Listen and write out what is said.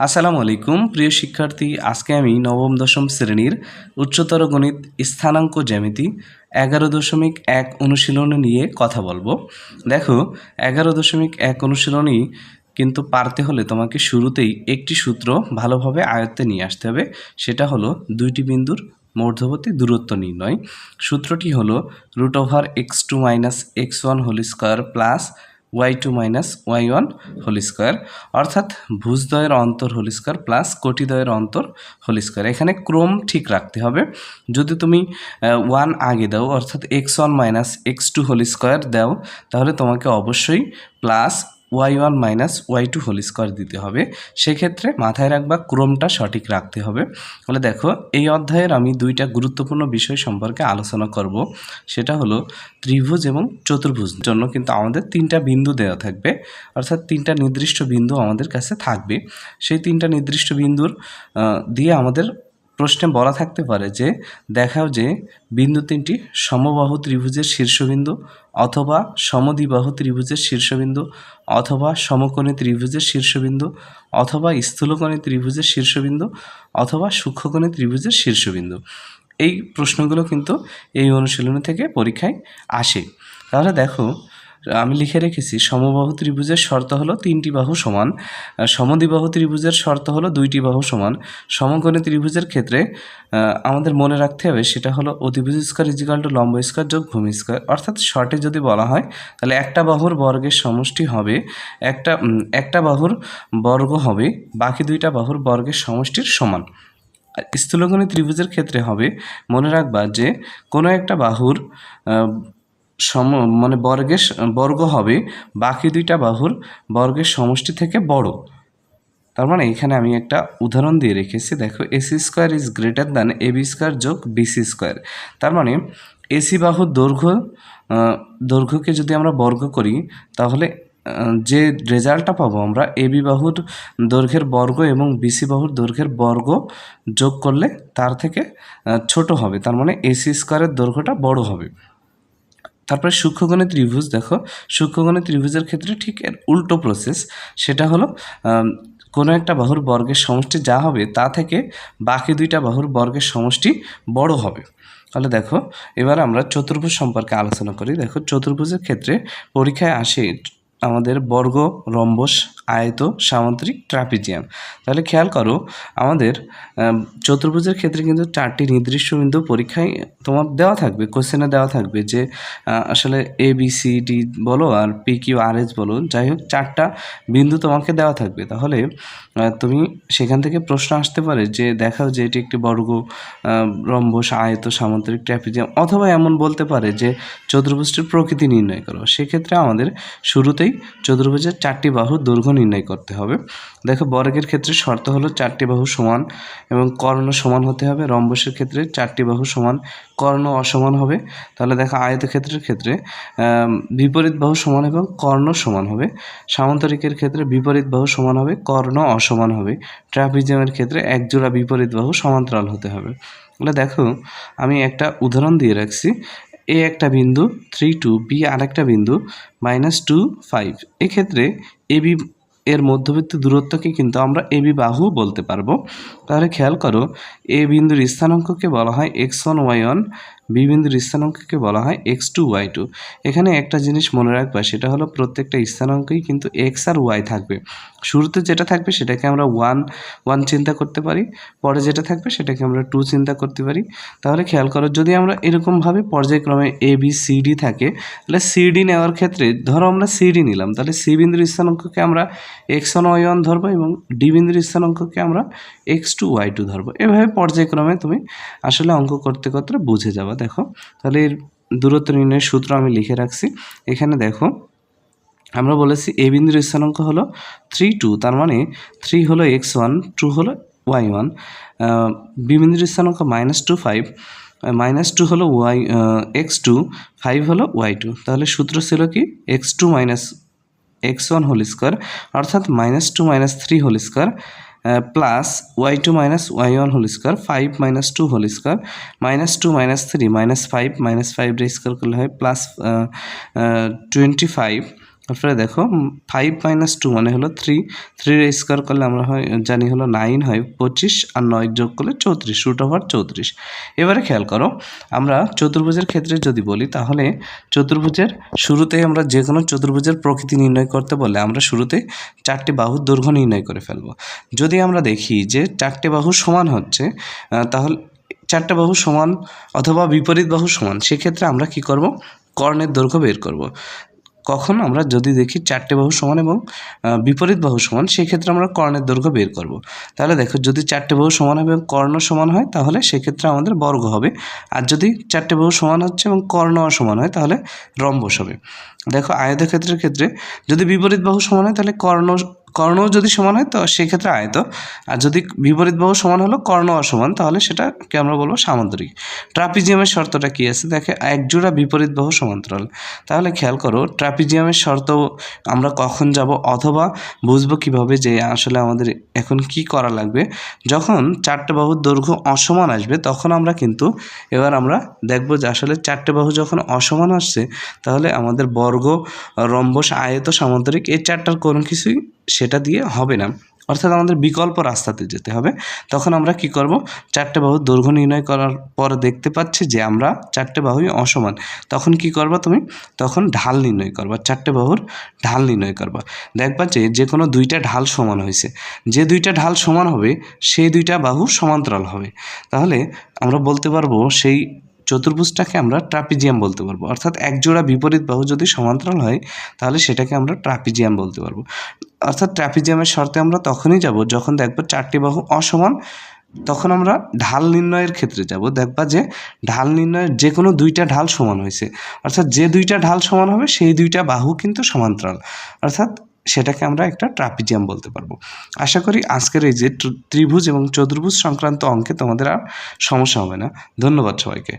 আসসালামু আলাইকুম, প্রিয় শিক্ষার্থী, আজকে আমি নবম দশম শ্রেণির উচ্চতর গণিত স্থানাঙ্ক জ্যামিতি এগারো দশমিক এক অনুশীলন নিয়ে কথা বলব। দেখো, এগারো দশমিক এক অনুশীলনী কিন্তু পারতে হলে তোমাকে শুরুতেই একটি সূত্র ভালোভাবে আয়ত্তে নিয়ে আসতে হবে। সেটা হলো দুইটি বিন্দুর মধ্যবর্তী দূরত্ব নির্ণয়। সূত্রটি হলো root over X two minus X one whole square plus Y two minus Y one whole square অর্থাৎ ভুজদ্বয়ের অন্তর হোল স্কোয়ার প্লাস কোটিদ্বয়ের অন্তর হোল স্কোয়ার এখানে ক্রম ঠিক রাখতে হবে। যদি তুমি ওয়ান আগে দাও, অর্থাৎ X one minus X two whole square দাও, তাহলে তোমাকে অবশ্যই plus Y one minus Y two whole square দিতে হবে। সেক্ষেত্রে মাথায় রাখবা ক্রমটা সঠিক রাখতে হবে। বলে দেখো, এই অধ্যায়ের আমি দুইটা গুরুত্বপূর্ণ বিষয় সম্পর্কে আলোচনা করব। সেটা হলো ত্রিভুজ এবং চতুর্ভুজ, জন্য কিন্তু আমাদের তিনটা বিন্দু দেওয়া থাকবে। অর্থাৎ তিনটা নির্দিষ্ট বিন্দু আমাদের কাছে থাকবে। সেই তিনটা নির্দিষ্ট বিন্দুর দিয়ে আমাদের প্রশ্নে বলা থাকতে পারে যে, দেখাও যে, বিন্দু তিনটি সমবাহু ত্রিভুজের শীর্ষবিন্দু অথবা সমদ্বিবাহু ত্রিভুজের শীর্ষবিন্দু অথবা সমকোণী ত্রিভুজের শীর্ষবিন্দু অথবা স্থূলকোণী ত্রিভুজের শীর্ষবিন্দু অথবা সূক্ষ্মকোণী ত্রিভুজের শীর্ষবিন্দু। এই প্রশ্নগুলো কিন্তু এই অনুশীলনী থেকে পরীক্ষায় আসে। তাহলে দেখো আমি লিখে রেখেছি, সমবাহু ত্রিভুজের শর্ত হলো তিনটি বাহু সমান সমদ্বিবাহু ত্রিভুজের শর্ত হলো দুইটি বাহু সমান। সমকোণী ত্রিভুজের ক্ষেত্রে আমাদের মনে রাখতে হবে সেটা হলো অতিভুজ স্কোয়ার ইজিকাল টু লম্ব স্কোয়ার যোগ ভূমি স্কোয়ার। অর্থাৎ শর্টে যদি বলা হয়, তাহলে একটা বাহুর বর্গের সমষ্টি হবে, একটা একটা বাহুর বর্গ হবে, বাকি দুইটা বাহুর বর্গের সমষ্টির সমান। আর স্থূলকোণী ত্রিভুজের ক্ষেত্রে হবে, মনে রাখবা যে কোনো একটা বাহুর সম মানে বর্গের বর্গ হবে, বাকি দুইটা বাহুর বর্গের সমষ্টি থেকে বড়। তার মানে এখানে আমি একটা উদাহরণ দিয়ে রেখেছি, দেখো, AC square is greater than AB square যোগ বিসি স্কোয়ার। তার মানে এসি বাহুর দৈর্ঘ্য দৈর্ঘ্যকে যদি আমরা বর্গ করি, তাহলে যে রেজাল্টটা পাবো আমরা এবি বাহুর দৈর্ঘ্যের বর্গ এবং বিসি বাহুর দৈর্ঘ্যের বর্গ যোগ করলে তার থেকে ছোট হবে। তার মানে এসি স্কোয়ারের দৈর্ঘ্যটা বড় হবে। তারপরে সূক্ষ্মগণে ত্রিভুজ দেখো। সূক্ষ্মগণে ত্রিভুজের ক্ষেত্রে ঠিক এর উল্টো প্রসেস সেটা হলো কোনো একটা বাহুর বর্গের সমষ্টি যা হবে তা থেকে বাকি দুইটা বাহুর বর্গের সমষ্টি বড় হবে। তাহলে দেখো, এবার আমরা চতুর্ভুজ সম্পর্কে আলোচনা করি। দেখো, চতুর্ভুজের ক্ষেত্রে পরীক্ষায় আসে আমাদের বর্গ, রম্বস আয়ত সামুদ্রিক ট্রাপিজিয়াম। তাহলে খেয়াল করো, আমাদের চতুর্ভুজের ক্ষেত্রে কিন্তু চারটি নির্দিষ্ট বিন্দু পরীক্ষায় তোমার দেওয়া থাকবে কোশ্চেনে দেওয়া থাকবে যে আসলে এ বি সি ডি বলো আর পি কিউ আর এস বলো যাই হোক চারটা বিন্দু তোমাকে দেওয়া থাকবে। তাহলে তুমি সেখান থেকে প্রশ্ন আসতে পারে যে, দেখাও যে এটি একটি বর্গ রম্বস, আয়ত, সামুদ্রিক ট্র্যাপিজিয়াম অথবা এমন বলতে পারে যে, চতুর্ভুজটির প্রকৃতি নির্ণয় করো। সেক্ষেত্রে আমাদের শুরুতেই চতুর্ভুজের চারটি বাহু দৈর্ঘ্য নির্ণয় করতে হবে। দেখো বর্গের ক্ষেত্রে শর্ত হলো চারটি বাহু সমান এবং কর্ণ সমান হতে হবে। রম্বসের ক্ষেত্রে চারটি বাহু সমান কর্ণ অসমান হবে। তাহলে দেখো আয়তক্ষেত্রের ক্ষেত্রে আম, বিপরীত বাহু সমান এবং কর্ণ সমান হবে। সামান্তরিকের ক্ষেত্রে বিপরীত বাহু সমান হবে কর্ণ অসমান হবে। ট্রাপিজিয়ামের ক্ষেত্রে এক জোড়া বিপরীত বাহু সমান্তরাল হতে হবে। তাহলে দেখো আমি একটা উদাহরণ দিয়ে রাখছি। এ একটা বিন্দু থ্রি টু বি আরেকটা বিন্দু মাইনাস টু ফাইভ। এক্ষেত্রে এবি এর মধ্যবর্তী দূরত্বকে কিন্তু আমরা এবি বাহু বলতে পারব। তাহলে খেয়াল করো, এ বিন্দুর স্থানাঙ্ককে বলা হয় X one Y one B বিন্দুর স্থানাঙ্ককে বলা হয় এক্স টু ওয়াই টু। এখানে একটা জিনিস মনে রাখবা, সেটা হলো প্রত্যেকটা স্থানাঙ্কই কিন্তু এক্স আর ওয়াই থাকবে। শুরুতে যেটা থাকবে সেটাকে আমরা ওয়ান ওয়ান চিন্তা করতে পারি, পরে যেটা থাকবে সেটাকে আমরা টু চিন্তা করতে পারি। তাহলে খেয়াল করো, যদি আমরা এরকমভাবে পর্যায়ক্রমে এ, বি, সি, ডি থাকে, তাহলে সি, ডি নেওয়ার ক্ষেত্রে ধরো আমরা সি, ডি নিলাম, তাহলে সি বিন্দুর স্থানাঙ্ককে আমরা এক্স ওয়ান, ওয়াই ওয়ান ধরবো এবং ডি বিন্দুর স্থানাঙ্ককে আমরা এক্স টু ওয়াই টু ধরবো। এভাবে পর্যায়ক্রমে তুমি আসলে অঙ্ক করতে করতে বুঝে যাবা। দেখো। তাহলে এর দূরত্ব নির্ণয়ের সূত্র আমি লিখে রাখছি। এখানে দেখো, আমরা বলেছি এ বিন্দুর স্থানাঙ্ক হলো থ্রি টু তার মানে থ্রি হলো এক্স ওয়ান টু হলো ওয়াই ওয়ান বি বিন্দুর স্থানাঙ্ক minus two five minus two হলো ওয়াই এক্স টু ফাইভ হলো ওয়াই টু তাহলে সূত্র ছিল কি? X two minus X one whole square অর্থাৎ minus two minus three whole square plus Y two minus Y one whole square five minus two whole square minus two minus three minus five minus five রে square করলে হয় plus twenty five তারপরে দেখো five minus two মানে হলো three থ্রির square করলে আমরা হয়, জানি হলো নাইন হয় পঁচিশ আর নয় যোগ করলে চৌত্রিশ রুট ওভার চৌত্রিশ। এবারে খেয়াল করো, আমরা চতুর্ভুজের ক্ষেত্রে যদি বলি, তাহলে চতুর্ভুজের শুরুতেই আমরা যে কোনো চতুর্ভুজের প্রকৃতি নির্ণয় করতে বলে আমরা শুরুতে চারটি বাহুর দৈর্ঘ্য নির্ণয় করে ফেলব। যদি আমরা দেখি যে চারটি বাহু সমান হচ্ছে তাহলে চারটে বাহু সমান অথবা বিপরীত বাহু সমান, সেক্ষেত্রে আমরা কি করব? কর্ণের দৈর্ঘ্য বের করব। কখন আমরা যদি দেখি চারটে বাহু সমান এবং বিপরীত বাহু সমান, সেক্ষেত্রে আমরা কর্ণের দৈর্ঘ্য বের করব। তাহলে দেখো, যদি চারটে বাহু সমান হবে এবং কর্ণ সমান হয়, তাহলে সেক্ষেত্রে আমাদের বর্গ হবে। আর যদি চারটে বাহু সমান হচ্ছে এবং কর্ণ সমান হয়, তাহলে রম্বস হবে। দেখো, আয়তক্ষেত্রের ক্ষেত্রে যদি বিপরীত বাহু সমান হয়, তাহলে কর্ণ কর্ণও যদি সমান হয়, তো সেক্ষেত্রে আয়ত। আর যদি বিপরীত বাহু সমান হলো কর্ণ অসমান তাহলে সেটাকে আমরা বলব? সামান্তরিক। ট্রাপিজিয়ামের শর্তটা কি আছে? দেখে একজোড়া বিপরীত বাহু সমান্তরাল। তাহলে খেয়াল করো, ট্রাপিজিয়ামের শর্ত আমরা কখন যাব অথবা বুঝব কীভাবে যে আসলে আমাদের এখন কি করা লাগবে? যখন চারটে বাহুর দৈর্ঘ্য অসমান আসবে, তখন আমরা কিন্তু এবার আমরা দেখব যে আসলে চারটে বাহু যখন অসমান আসছে, তাহলে আমাদের বর্গ, রম্বস, আয়ত, সামান্তরিক, এই চারটার কোনো কিছুই সেটা দিয়ে হবে না। অর্থাৎ আমাদের বিকল্প রাস্তাতে যেতে হবে। তখন আমরা কি করব? চারটে বাহু দৈর্ঘ্য নির্ণয় করার পর দেখতে পাচ্ছি যে আমরা চারটে বাহুই অসমান। তখন কি করবা তুমি? তখন ঢাল নির্ণয় করবা, চারটে বাহুর ঢাল নির্ণয় করবা। দেখবা যে যে কোনো দুইটা ঢাল সমান হয়েছে। যে দুইটা ঢাল সমান হবে, সেই দুইটা বাহু সমান্তরাল হবে। তাহলে আমরা বলতে পারব সেই চতুর্ভুজটাকে আমরা ট্রাপিজিয়াম বলতে পারব। অর্থাৎ একজোড়া বিপরীত বাহু যদি সমান্তরাল হয়, তাহলে সেটাকে আমরা ট্রাপিজিয়াম বলতে পারব। অর্থাৎ ট্রাপিজিয়ামের শর্তে আমরা তখনই যাব যখন দেখব চারটি বাহু অসমান, তখন আমরা ঢাল নির্ণয়ের ক্ষেত্রে যাব। দেখবা যে ঢাল নির্ণয়ের যে কোনো দুইটা ঢাল সমান হয়েছে। অর্থাৎ যে দুইটা ঢাল সমান হবে, সেই দুইটা বাহু কিন্তু সমান্তরাল। অর্থাৎ সেটাকে আমরা একটা ট্রাপিজিয়াম বলতে পারব। আশা করি আজকের এই যে ত্রিভুজ এবং চতুর্ভুজ সংক্রান্ত অঙ্কে তোমাদের আর সমস্যা হবে না। ধন্যবাদ সবাইকে।